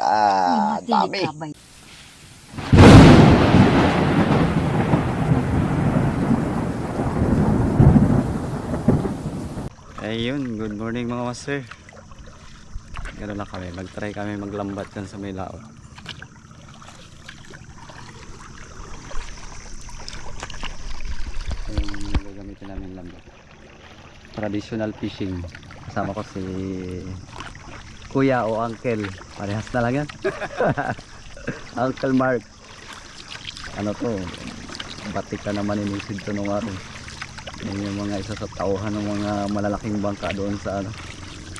Ah, dami. Ayun, good morning mga master. Gano'n na kami, mag-try kami maglambat dyan sa may lao. Ito yung gagamitin namin lambat. Traditional fishing. Kasama ko si Kuya o Uncle. Parehas na lang yan. Uncle Mark. Ano to? Batik ka naman inisid to nung araw. Yan yung mga isa sa tauhan ng mga malalaking bangka doon sa ano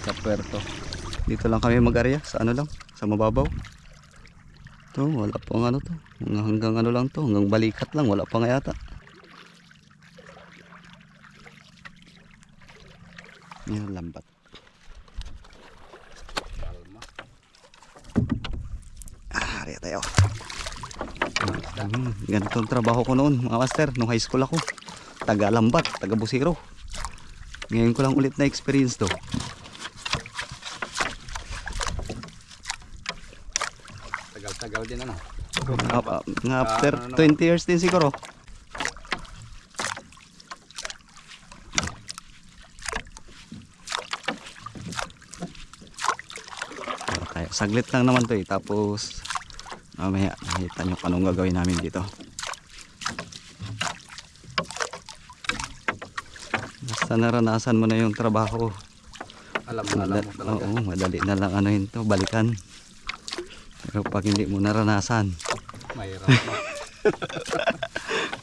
sa puerto. Dito lang kami mag-area sa ano lang, sa mababaw. To, wala pang ano to. Hanggang ano lang to, hanggang balikat lang, wala pa nga yata. Yan lambat. Ah, area tayo. Hmm, ganito ang trabaho ko noon, mga master, nung high school ako taga Lambat, taga Busiro. Ngayon ko lang ulit na experience to. Tagal-tagal din ano. Nga, nga after 20 years din siguro. Ano tayo. Saglit lang naman to eh. Tapos mamaya nakita nyo kung anong gagawin namin dito. Basta naranasan mo na yung trabaho. Alam na alam mo talaga. oo, madali na lang ano yun to, balikan. Pero pag hindi mo naranasan, Mahirap.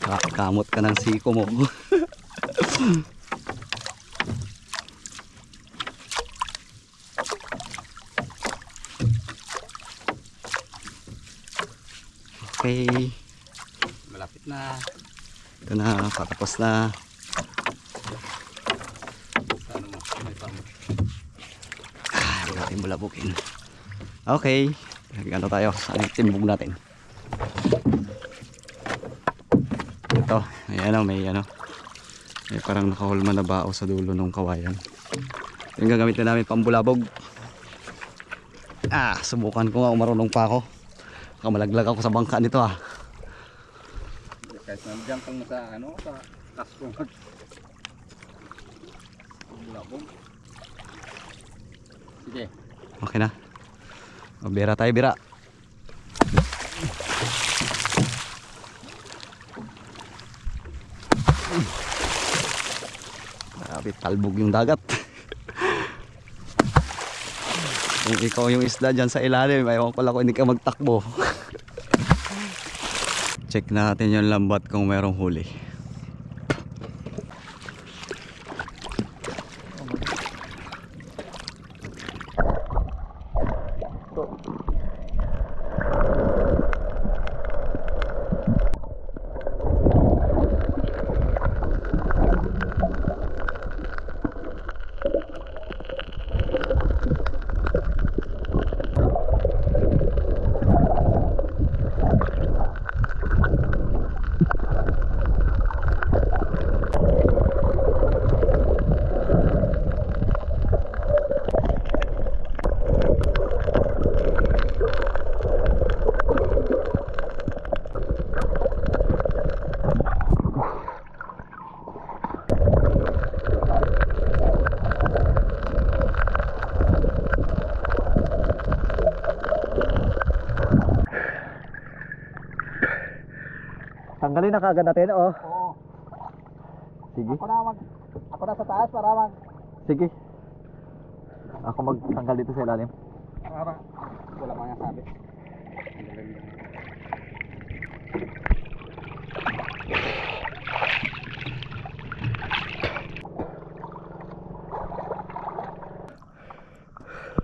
ka- kamot ka ng siko mo. okay, Malapit na. ito na, patapos na. Sa ano mo. May pamo. Ah, natin bulabukin. Okay, ano tayo, yung timbog natin? Ito, may ano, may ano, may parang nakahulma na bao sa dulo ng kawayan. Ito yung gagamitin namin pambulabog. Ah, subukan ko nga kung marunong pa ako. Baka malaglag ako sa bangka nito ah. Kahit nandiyan kang sa ano, sa kasko. Bulabog. Sige. Okay na. O, bira tayo, bira. Grabe, talbog yung dagat. Kung ikaw yung isda dyan sa ilalim, ayaw ko pala kung hindi ka magtakbo. Check natin yung lambat kung merong huli. Tanggalin na kaagad natin, oh. Oo. Sige. Ako na mag... Ako na sa taas para mag... Sige. Ako magtanggal dito sa ilalim. Para... Wala mga sabi.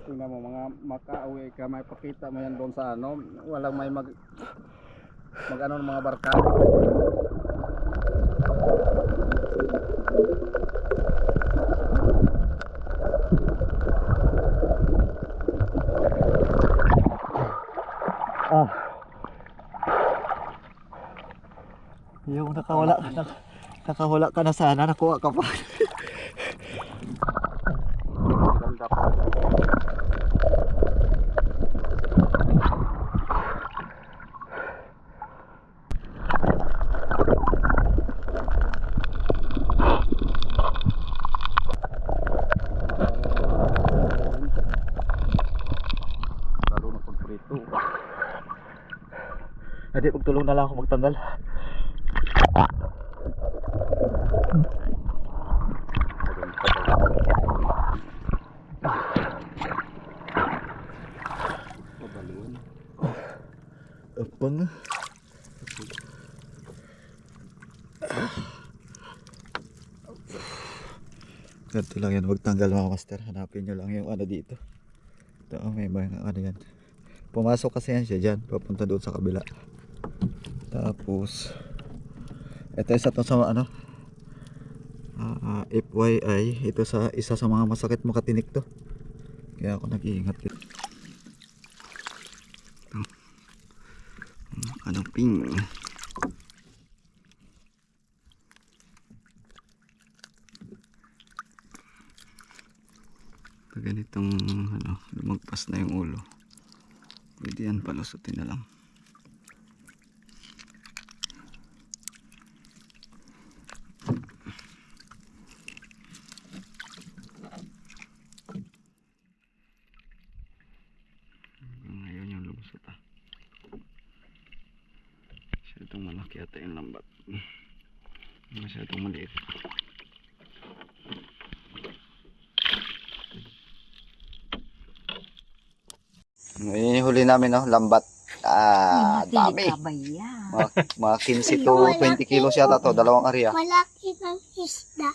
Tingnan mo mga makauwi ka may pakita mo yan doon sa ano walang may mag mag ano ng mga barkada Ah. Yung nakawala, nak, nakawala ka na sana, nakuha ka pa Lalo na pag prito. Hindi, magtulong na lang ako magtanggal. Pabalon. Apang. Ganito lang yan, magtanggal mga master. Hanapin nyo lang yung ano dito. Ito, oh, may mga ano yan. Pumasok kasi yan siya dyan, papunta doon sa kabila. Tapos, ito isa to sa ano, ah, FYI, ito sa isa sa mga masakit makatinik to. Kaya ako nag-iingat dito. Anong ping? Pag ganitong ano, lumagpas na yung ulo. Pwede yan palusutin na lang. Hanggang Ngayon yung lumusot ah. Masyadong malaki ata yung lambat. Masyadong maliit. Ngayon yung huli namin, no? Lambat. Ah, dami. Kabaya. Mga, mga 15 to 20 kilos yata to, dalawang area. Malaki ng isda.